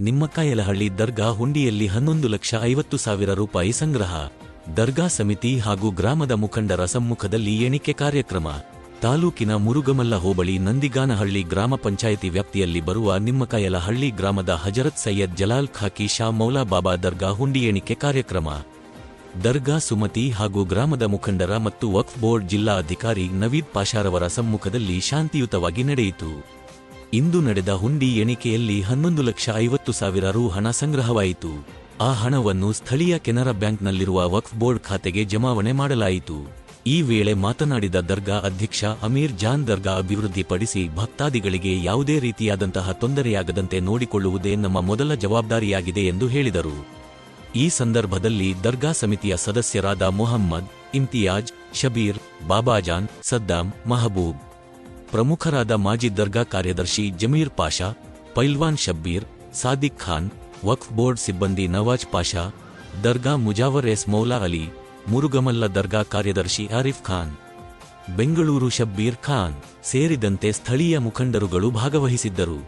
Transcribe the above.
ನಿಮ್ಮಕಾಯಲಹಳ್ಳಿ ದರ್ಗಾ ಹುಂಡಿಯಲ್ಲಿ ಹನ್ನೊಂದು ಲಕ್ಷ ಐವತ್ತು ಸಾವಿರ ರೂಪಾಯಿ ಸಂಗ್ರಹ. ದರ್ಗಾ ಸಮಿತಿ ಹಾಗೂ ಗ್ರಾಮದ ಮುಖಂಡರ ಸಮ್ಮುಖದಲ್ಲಿ ಎಣಿಕೆ ಕಾರ್ಯಕ್ರಮ. ತಾಲೂಕಿನ ಮುರುಗಮಲ್ಲ ಹೋಬಳಿ ನಂದಿಗಾನಹಳ್ಳಿ ಗ್ರಾಮ ಪಂಚಾಯಿತಿ ವ್ಯಾಪ್ತಿಯಲ್ಲಿ ಬರುವ ನಿಮ್ಮಕಾಯಲಹಳ್ಳಿ ಗ್ರಾಮದ ಹಜರತ್ ಸೈಯದ್ ಜಲಾಲ್ ಖಾಕಿ ಶಾ ಮೌಲಾ ಬಾಬಾ ದರ್ಗಾ ಹುಂಡಿ ಎಣಿಕೆ ಕಾರ್ಯಕ್ರಮ. ದರ್ಗಾ ಸುಮತಿ ಹಾಗೂ ಗ್ರಾಮದ ಮುಖಂಡರ ಮತ್ತು ವಕ್ಫ್ ಬೋರ್ಡ್ ಜಿಲ್ಲಾ ಅಧಿಕಾರಿ ನವೀದ್ ಪಾಷಾರವರ ಸಮ್ಮುಖದಲ್ಲಿ ಶಾಂತಿಯುತವಾಗಿ ನಡೆಯಿತು. ಇಂದು ನಡೆದ ಹುಂಡಿ ಎಣಿಕೆಯಲ್ಲಿ ಹನ್ನೊಂದು ಲಕ್ಷ ಐವತ್ತು ಸಾವಿರ ರು ಹಣ ಸಂಗ್ರಹವಾಯಿತು. ಆ ಹಣವನ್ನು ಸ್ಥಳೀಯ ಕೆನರಾ ಬ್ಯಾಂಕ್ನಲ್ಲಿರುವ ವಕ್ಫ್ ಬೋರ್ಡ್ ಖಾತೆಗೆ ಜಮಾವಣೆ ಮಾಡಲಾಯಿತು. ಈ ವೇಳೆ ಮಾತನಾಡಿದ ದರ್ಗಾ ಅಧ್ಯಕ್ಷ ಅಮೀರ್ ಜಾನ್, ದರ್ಗಾ ಅಭಿವೃದ್ಧಿಪಡಿಸಿ ಭಕ್ತಾದಿಗಳಿಗೆ ಯಾವುದೇ ರೀತಿಯಾದಂತಹ ತೊಂದರೆಯಾಗದಂತೆ ನೋಡಿಕೊಳ್ಳುವುದೇ ನಮ್ಮ ಮೊದಲ ಜವಾಬ್ದಾರಿಯಾಗಿದೆ ಎಂದು ಹೇಳಿದರು. ಈ ಸಂದರ್ಭದಲ್ಲಿ ದರ್ಗಾ ಸಮಿತಿಯ ಸದಸ್ಯರಾದ ಮೊಹಮ್ಮದ್, ಇಮ್ತಿಯಾಜ್, ಶಬೀರ್, ಬಾಬಾಜಾನ್ ಸದ್ದಾಂ ಮಹಬೂಬ್ ಪ್ರಮುಖರಾದ ಮಾಜಿ ದರ್ಗಾ ಕಾರ್ಯದರ್ಶಿ ಜಮೀರ್ ಪಾಷಾ, ಪೈಲ್ವಾನ್ ಶಬ್ಬೀರ್, ಸಾದಿಕ್ ಖಾನ್, ವಕ್ಫ್ ಬೋರ್ಡ್ ಸಿಬ್ಬಂದಿ ನವಾಜ್ ಪಾಷಾ, ದರ್ಗಾ ಮುಜಾವರ್ ಎಸ್ ಮೌಲಾ ಅಲಿ, ಮುರುಗಮಲ್ಲ ದರ್ಗಾ ಕಾರ್ಯದರ್ಶಿ ಆರಿಫ್ ಖಾನ್, ಬೆಂಗಳೂರು ಶಬ್ಬೀರ್ ಖಾನ್ ಸೇರಿದಂತೆ ಸ್ಥಳೀಯ ಮುಖಂಡರುಗಳು ಭಾಗವಹಿಸಿದ್ದರು.